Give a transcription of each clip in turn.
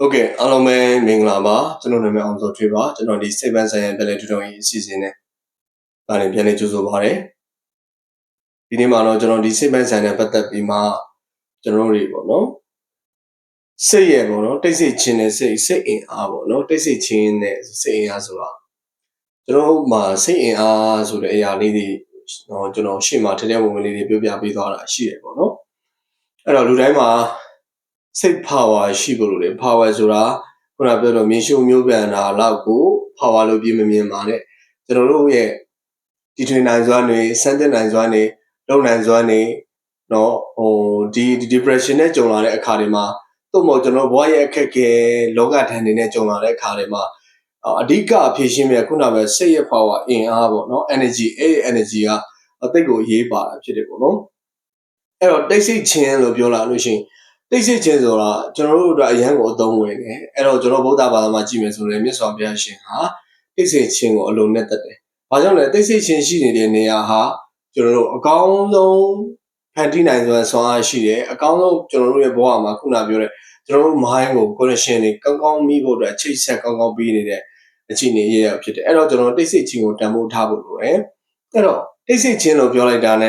ဟုတ်ကဲ့အားလုံးပဲမင်္ဂလာပါကျွန်တော်နာမည်အောင်စောထွေးပါကျွန်တော်ဒီစိတ်ပန်းဆိုင်ရာပြည်လဲထူထောင်ရေးအစီအစဉ်နဲ့ဒါနဲ့ပြန်လည်ကြိုဆိုပါရစေဒီနေ့မှာတော့ကျွန်တော်ဒီစိတ်ပန်းဆိုင်နဲ့ပတ်သက်ပြီးမှကျွန်တော်တို့တွေပေါ့နော်စိတ်ရဲ့ပေါ့နော်တိတ်ဆိတ်ခြင်းနဲ့စိတ်စိတ်အင်အားပေါ့နော်တိတ်ဆိတ်ခြင်းနဲ့စိတ်အင်အားဆိုတာကျွန်တော်မှာစိတ်အင်အားဆိုတဲ့အရာလေးတွေတော့ကျွန်တော်ရှေ့မှာထက်တဲ့ပုံစံလေးတွေပြောပြပေးသွားတာရှိတယ်ပေါ့နော်အဲ့တော့လူတိုင်းမှာ စိတ် power ရှိဖို့လိုတယ် power ဆိုတာခုနပြောတော့မြေရှုံမျိုးပြန်တာလောက်ကို power လို့ပြမမြင်ပါနဲ့ကျွန်တော်တို့ရဲ့ဒီထွေနိုင်စွမ်းတွေစမ်းသစ်နိုင်စွမ်းတွေလုံနိုင်စွမ်းတွေနော်ဟိုဒီ depression နဲ့ကြုံလာတဲ့အခါတွေမှာသို့မဟုတ်ကျွန်တော်ဘဝရဲ့အခက်အခဲလောကဓာတ်တွေနဲ့ကြုံလာတဲ့အခါတွေမှာအဓိကအဖြစ်ရှင်းမြဲခုနပဲစိတ်ရဲ့ power အင်အားပေါ့နော် energy အဲ့ energy ကအသိကိုရေးပါတာဖြစ်တယ်ပေါ့နော်အဲ့တော့တိတ်ဆိတ်ခြင်းလို့ပြောလာလို့ရှိရင် တိတ်ဆိတ်ခြင်းဆိုတာကျွန်တော်တို့အတွက်အရန်ကိုအသုံးဝင်တယ်အဲ့တော့ကျွန်တော်ဗုဒ္ဓဘာသာမှာကြည့်မယ်ဆိုရင်မြတ်စွာဘုရားရှင်ဟာတိတ်ဆိတ်ခြင်းကိုအလုံးနဲ့တက်တယ်။ဘာကြောင့်လဲတိတ်ဆိတ်ခြင်းရှိနေတဲ့နေရာဟာကျွန်တော်တို့အကောင်းဆုံးဖန်တီးနိုင်စွမ်းဆွမ်းအားရှိတယ်အကောင်းဆုံးကျွန်တော်တို့ရဲ့ဘဝမှာခုနပြောတဲ့ကျွန်တော်တို့ mind ကို connection တွေကောင်းကောင်းမိဖို့အတွက်ချိတ်ဆက်ကောင်းကောင်းပြီးနေတဲ့အခြေအနေရရဖြစ်တယ်အဲ့တော့ကျွန်တော်တိတ်ဆိတ်ခြင်းကိုတန်ဖိုးထားဖို့လိုတယ်အဲ့တော့တိတ်ဆိတ်ခြင်းလို့ပြောလိုက်တာ ਨੇ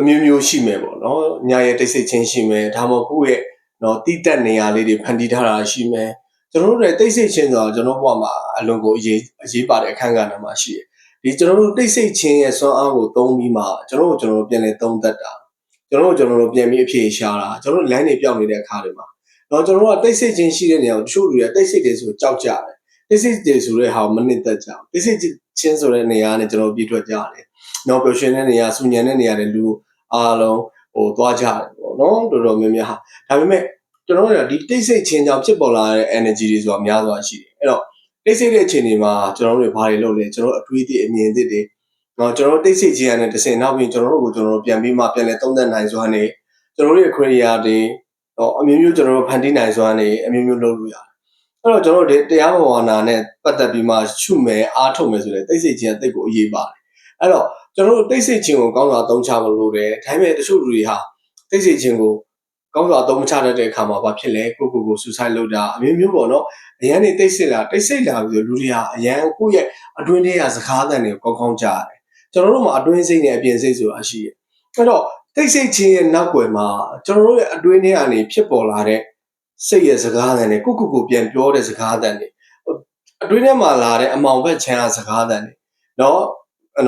အမျိုးမျိုးရှိမယ်ပေါ့နော်ညရဲ့တိတ်ဆိတ်ခြင်းရှိမယ်ဒါမှမဟုတ်ကိုယ့်ရဲ့နော်တိတက်နေရာလေးတွေဖန်တီးထားတာရှိမယ်ကျွန်တော်တို့လည်းတိတ်ဆိတ်ခြင်းဆိုတာကျွန်တော်ဘဝမှာအလွန်ကိုအရေးအရေးပါတဲ့အခန်းကဏ္ဍမှာရှိတယ်ဒီကျွန်တော်တို့တိတ်ဆိတ်ခြင်းရဲ့စွမ်းအားကိုသုံးပြီးမှကျွန်တော်တို့ကျွန်တော်တို့ပြန်လည်သုံးသက်တာကျွန်တော်တို့ကျွန်တော်တို့ပြန်ပြီးအဖြေရှာတာကျွန်တော်တို့လမ်းတွေပြောင်းနေတဲ့အခါတွေမှာတော့ကျွန်တော်တို့ကတိတ်ဆိတ်ခြင်းရှိတဲ့နေရာကိုတချို့လူတွေကတိတ်ဆိတ်တယ်ဆိုကြောက်ကြတယ် တိတ်ဆိတ်တယ်ဆိုတဲ့ဟာကိုမနစ်သက်ကြဘူးတိတ်ဆိတ်ခြင်းဆိုတဲ့နေရာနဲ့ကျွန်တော်ပြည့်ထွက်ကြတယ်နော်ပျော်ရွှင်တဲ့နေရာစူညံတဲ့နေရာတွေလူအားလုံးဟိုသွားကြတယ်ပေါ့နော်တော်တော်များများဟာဒါပေမဲ့ကျွန်တော်တို့ကဒီတိတ်ဆိတ်ခြင်းကြောင့်ဖြစ်ပေါ်လာတဲ့ energy တွေဆိုတာများစွာရှိတယ်အဲ့တော့တိတ်ဆိတ်တဲ့အခြေအနေမှာကျွန်တော်တို့ဘာတွေလုပ်လဲကျွန်တော်တို့အတွေးတွေအမြင်တွေတွေနော်ကျွန်တော်တို့တိတ်ဆိတ်ခြင်းရတဲ့တစ်ဆင့်နောက်ပြီးကျွန်တော်တို့ကိုကျွန်တော်တို့ပြန်ပြီးမှပြန်လဲသုံးသပ်နိုင်စွာနဲ့ကျွန်တော်တို့ရဲ့ career တွေတော့အမျိုးမျိုးကျွန်တော်တို့ဖန်တီးနိုင်စွာနဲ့အမျိုးမျိုးလုပ်လို့ရတယ် အဲ့တော့ကျွန်တော်တို့တရားဘဝနာနဲ့ပတ်သက်ပြီးမှရှုမယ်အားထုတ်မယ်ဆိုတဲ့တိတ်ဆိတ်ခြင်းအသိကိုအရေးပါတယ်အဲ့တော့ကျွန်တော်တို့တိတ်ဆိတ်ခြင်းကိုကောင်းစွာသုံးချမလို့တယ်ဒါပေမဲ့တချို့လူတွေဟာတိတ်ဆိတ်ခြင်းကိုကောင်းစွာသုံးမချတတ်တဲ့အခါမှာဘာဖြစ်လဲကိုကိုကိုဆူဆိုင်လုပ်တာအမျိုးမျိုးပေါ့နော်အရန်နေတိတ်ဆိတ်လာတိတ်ဆိတ်လာပြီးတော့လူတွေဟာအရန်ကိုယ့်ရဲ့အတွင်းထဲကစကားသံတွေကိုကောင်းကောင်းကြားတယ်ကျွန်တော်တို့မှာအတွင်းစိတ်နဲ့အပြင်စိတ်ဆိုတာရှိတယ်အဲ့တော့တိတ်ဆိတ်ခြင်းရဲ့နောက်ွယ်မှာကျွန်တော်တို့ရဲ့အတွင်းထဲကနေဖြစ်ပေါ်လာတဲ့ စိတ်ရဲ့စကားသံတွေကိုကိုကိုပြန်ပြောတဲ့စကားသံတွေအတွင်းထဲမှာလာတဲ့အမောင်ဘက်ချမ်းစကားသံတွေနော်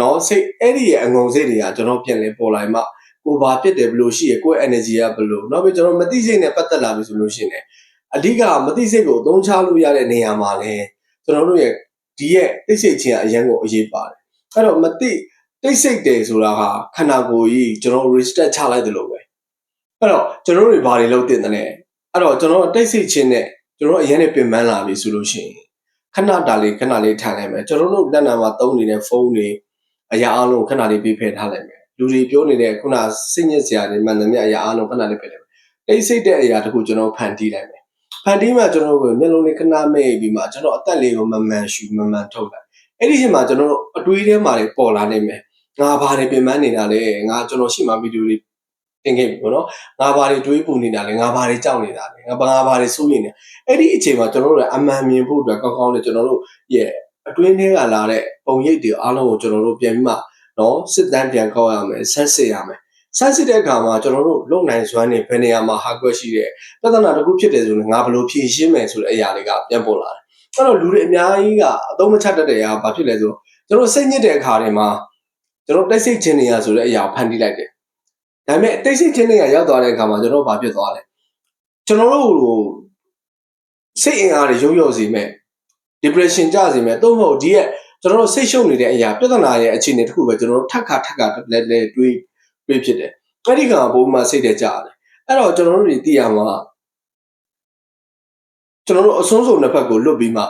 နော်စိတ်အဲ့ဒီရဲ့အငုံစိတ်တွေကကျွန်တော်ပြန်လဲပေါ်လာမှကိုဘာဖြစ်တယ်ဘလို့ရှိရကိုယ့် energy ကဘလို့နောက်ပြီးကျွန်တော်မသိစိတ်နဲ့ပတ်သက်လာပြီဆိုလို့ရှိရင်အဓိကမသိစိတ်ကိုအသုံးချလို့ရတဲ့နေရာမှာလဲကျွန်တော်တို့ရဲ့ဒီရဲ့သိစိတ်ချင်းအရင်ကိုအရေးပါတယ်အဲ့တော့မသိသိစိတ်တယ်ဆိုတာဟာခန္ဓာကိုယ်ကြီးကျွန်တော် reset ချလိုက်တယ်လို့ပဲအဲ့တော့ကျွန်တော်တို့ဘာတွေလုပ်တင်တယ်လဲ အဲ့တော့ကျွန်တော်တိတ်စိတ်ချင်းနဲ့ကျွန်တော်အရင်နဲ့ပြင်ပန်းလာပြီဆိုလို့ရှိရင်ခဏတာလေးခဏလေးထိုင်လိုက်မယ်ကျွန်တော်တို့လက်နာမှာသုံးနေတဲ့ဖုန်းတွေအရာအလုံးခဏလေးပေးဖယ်ထားလိုက်မယ်လူတွေပြောနေတဲ့ခုနစိတ်ညစ်စရာတွေမှန်သမျှအရာအလုံးခဏလေးဖယ်လိုက်မယ်တိတ်ဆိတ်တဲ့အရာတခုကျွန်တော်ဖန်တီးလိုက်မယ်ဖန်တီးမှကျွန်တော်ကိုမျက်လုံးလေးခဏမဲ့ပြီးမှကျွန်တော်အသက်လေးကိုမမှန်ရှူမမှန်ထုတ်လိုက်အဲ့ဒီချိန်မှာကျွန်တော်တို့အတွေးထဲမှာတွေပေါ်လာနိုင်မယ်ငါဘာတွေပြင်ပန်းနေတာလဲငါကျွန်တော်ရှိမှဗီဒီယိုတွေတ င်ခဲ့ပြီပေါ့နော်ငါဘာတွေတွေးပူနေတာလဲငါဘာတွေကြောက်နေတာလဲငါဘာဘာတွေစိုးရိမ်နေအဲ့ဒီအချိန်မှာကျွန်တော်တို့အမှန်မြင်ဖို့အတွက်ကောင်းကောင်းနဲ့ကျွန်တော်တို့ရဲ့အတွင်းထဲကလာတဲ့ပုံရိပ်တွေအားလုံးကိုကျွန်တော်တို့ပြန်ပြီးမှနော်စစ်တမ်းပြန်ကောက်ရမယ်ဆက်စစ်ရမယ်ဆက်စစ်တဲ့အခါမှာကျွန်တော်တို့လုံနိုင်စွမ်းနေဘယ်နေရာမှာဟာကွက်ရှိတဲ့ပြဿနာတစ်ခုဖြစ်တယ်ဆိုရင်ငါဘယ်လိုဖြေရှင်းမယ်ဆိုတဲ့အရာတွေကပြန်ပေါ်လာတယ်အဲ့တော့လူတွေအများကြီးကအသုံးမချတတ်တဲ့အရာဘာဖြစ်လဲဆိုတော့ကျွန်တော်စိတ်ညစ်တဲ့အခါတွေမှာကျွန်တော်တိတ်ဆိတ်ခြင်းနေရဆိုတဲ့အရာကိုဖန်တီးလိုက်တယ် ဒါပေမဲ့တိတ်ဆိတ်ခြင်းနေရရောက်သွားတဲ့အခါမှာကျွန်တော်ဘာဖြစ်သွားလဲကျွန်တော်တို့စိတ်အင်အားတွေရုံရုံစီမဲ့ depression ကြစီမဲ့တော့မဟုတ်ဒီရဲ့ကျွန်တော်တို့စိတ်ရှုပ်နေတဲ့အရာပြဿနာရဲ့အခြေအနေတစ်ခုပဲကျွန်တော်တို့ထပ်ခါထပ်ခါလဲလဲတွေးတွေးဖြစ်တယ်အဲ့ဒီကဘုံမှာစိတ်တဲ့ကြတယ်အဲ့တော့ကျွန်တော်တို့တွေသိရမှာကျွန်တော်တို့အဆုံးစုံတစ်ဖက်ကိုလွတ်ပြီးမှ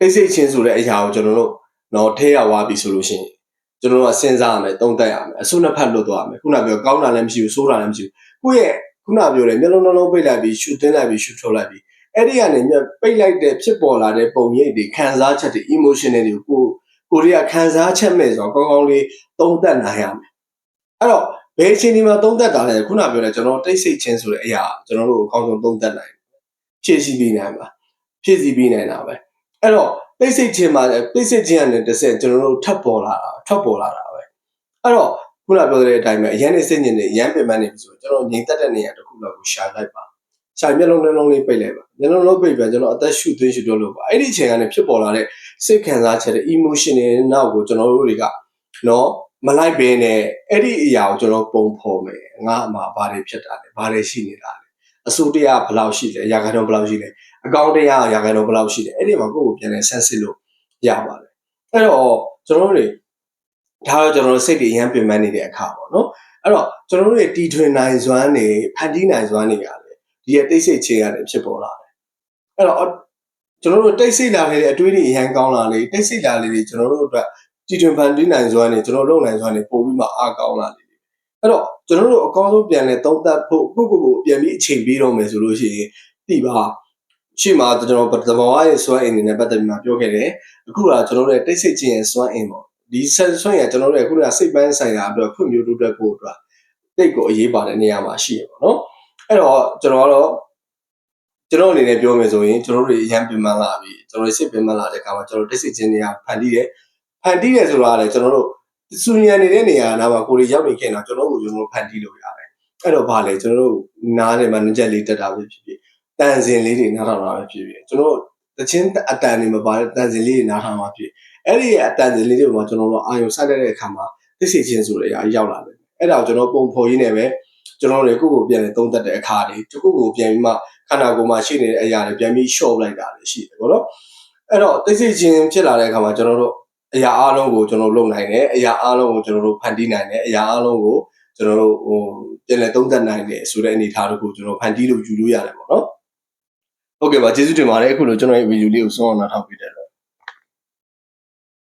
အိတ်စိတ်ချင်းဆိုတဲ့အရာကိုကျွန်တော်တို့တော့ထဲရဝါပြီဆိုလို့ရှိရင် ကျွန်တော်တို့ကစဉ်းစားရမယ်တုံးတက်ရမယ်အဆုနှစ်ဖက်လွတ်သွားရမယ်ခုနပြောကောင်းတာလည်းမရှိဘူးဆိုးတာလည်းမရှိဘူးကိုယ့်ရဲ့ခုနပြောတယ်မျက်လုံးနှလုံးပိတ်လိုက်ပြီးရှူသွင်းလိုက်ပြီးရှူထုတ်လိုက်ပြီးအဲ့ဒီကနေမြပိတ်လိုက်တဲ့ဖြစ်ပေါ်လာတဲ့ပုံရိပ်တွေခံစားချက်တွေ emotional တွေကိုကိုကိုရီးယားခံစားချက်မဲ့ဆိုတော့ကောင်းကောင်းလေးသုံးသပ်နိုင်ရမယ်အဲ့တော့ဘဘယ်အချိန်ဒီမှာသုံးသက်တာလဲခုနပြောတယ်ကျွန်တော်တိတ်ဆိတ်ခြင်းဆိုတဲ့အရာကျွန်တော်တို့အကောင်းဆုံးသုံးသက်နိုင်ဖြည့်ဆည်းပြီးနိုင်ပါဖြည့်ဆည်းပြီးနိုင်တာပဲအဲ့တော့ တိတ်ဆိတ်ခြင်းမှာလည်းတိတ်ဆိတ်ခြင်းကနေတစ်ဆင့်ကျွန်တော်တို့ထပ်ပေါ်လာတာထပ်ပေါ်လာတာပဲအဲ့တော့ခုနပြောတဲ့အတိုင်းပဲအရန်နေစိတ်ညစ်နေရမ်းပင်ပန်းနေပြီဆိုကျွန်တော်ငြိမ်သက်တဲ့နေရာတစ်ခုလောက်ကိုရှာလိုက်ပါရှာမျက်လုံးနှလုံးလေးပိတ်လိုက်ပါမျက်လုံးလုံးပိတ်ပြန်ကျွန်တော်အသက်ရှူသွင်းရှူတော့လို့ပါအဲ့ဒီအချိန်ကနေဖြစ်ပေါ်လာတဲ့စိတ်ခံစားချက်တဲ့ emotion တွေနောက်ကိုကျွန်တော်တို့တွေကနော်မလိုက်ဘဲနဲ့အဲ့ဒီအရာကိုကျွန်တော်ပုံဖော်မယ်ငါအမှာဘာတွေဖြစ်တာလဲဘာတွေရှိနေတာလဲအစိုးတရားဘယ်လောက်ရှိလဲရာခိုင်နှုန်းဘယ်လောက်ရှိလဲ အကောင့်တရားရာခိုင်နှုန်းဘယ်လောက်ရှိလဲအဲ့ဒီမှာကိုယ့်ကိုပြန်လဲဆန်းစစ်လို့ရပါတယ်အဲ့တော့ကျွန်တော်တို့တွေဒါတော့ကျွန်တော်တို့စိတ်တွေအရန်ပင်ပန်းနေတဲ့အခါပေါ့နော်အဲ့တော့ကျွန်တော်တို့ရဲ့တီထွင်နိုင်စွမ်းနေဖန်တီးနိုင်စွမ်းနေရတယ်ဒီရဲ့တိတ်ဆိတ်ခြင်းရတယ်ဖြစ်ပေါ်လာတယ်အဲ့တော့ကျွန်တော်တို့တိတ်ဆိတ်လာတဲ့အတွေးတွေအရန်ကောင်းလာလေတိတ်ဆိတ်လာလေတွေကျွန်တော်တို့အတွက်တီထွင်ဖန်တီးနိုင်စွမ်းနေကျွန်တော်လုပ်နိုင်စွမ်းနေပို့ပြီးမှအားကောင်းလာလေအဲ့တော့ကျွန်တော်တို့အကောင်းဆုံးပြန်လဲသုံးသပ်ဖို့ကိုကိုကိုပြန်ပြီးအချိန်ပေးတော့မယ်ဆိုလို့ရှိရင်တိပါ ရှေ့မှာကျွန်တော်သဘာဝရဲ့စွမ်းအင်တွေနဲ့ပတ်သက်ပြီးမှပြောခဲ့တယ်အခုကကျွန်တော်တို့ရဲ့တိတ်ဆိတ်ခြင်းရဲ့စွမ်းအင်ပေါ့ဒီဆက်ဆွမ်းရကျွန်တော်တို့ရဲ့ခုနကစိတ်ပန်းဆိုင်ရာအတွက်ဖွံ့ဖြိုးတိုးတက်ဖို့အတွက်တိတ်ကိုအရေးပါတဲ့နေရာမှာရှိရပါတော့အဲ့တော့ကျွန်တော်ကတော့ကျွန်တော်အနေနဲ့ပြောမယ်ဆိုရင်ကျွန်တော်တို့ရမ်းပင်မလာပြီကျွန်တော်တို့စိတ်ပင်မလာတဲ့အခါမှာကျွန်တော်တိတ်ဆိတ်ခြင်းတွေကဖန်တီးတယ်ဖန်တီးတယ်ဆိုတာကလည်းကျွန်တော်တို့စူညံနေတဲ့နေရာနားမှာကိုယ်တွေရောက်နေခဲ့တော့ကျွန်တော်တို့ကျွန်တော်တို့ဖန်တီးလို့ရတယ်အဲ့တော့ဗာလေကျွန်တော်တို့နားထဲမှာငကြက်လေးတက်တာပဲဖြစ်ဖြစ် တန်စင်လေးတွေနားထောင်တာပဲဖြစ်ဖြစ်ကျွန်တော်တချင်းအတန်တွေမပါတဲ့တန်စင်လေးတွေနားထောင်မှာဖြစ်အဲ့ဒီအတန်စင်လေးတွေမှာကျွန်တော်တို့အာယုံစိုက်တဲ့အခါမှာသိစေခြင်းဆိုတဲ့အရာရောက်လာတယ်အဲ့ဒါကိုကျွန်တော်ပုံဖော်ရင်းနဲ့ပဲကျွန်တော်တို့ကိုယ့်ကိုပြန်သုံးသက်တဲ့အခါတွေတခုကိုပြန်ပြီးမှခန္ဓာကိုယ်မှာရှိနေတဲ့အရာတွေပြန်ပြီး short လိုက်တာလည်းရှိတယ်ပေါ့နော်အဲ့တော့သိစေခြင်းဖြစ်လာတဲ့အခါမှာကျွန်တော်တို့အရာအလုံးကိုကျွန်တော်လုပ်နိုင်တယ်အရာအလုံးကိုကျွန်တော်တို့ဖန်တီးနိုင်တယ်အရာအလုံးကိုကျွန်တော်တို့ဟိုပြန်လည်သုံးသပ်နိုင်တယ်ဆိုတဲ့အနေအထားတို့ကိုကျွန်တော်ဖန်တီးလို့ယူလို့ရတယ်ပေါ့နော် ဟုတ်ကဲ့ပါကျေးဇူးတင်ပါတယ်အခုလိုကျွန်တော်ရဲ့ဗီဒီယိုလေးကိုဆုံးအောင်နားထောင်ပေးတဲ့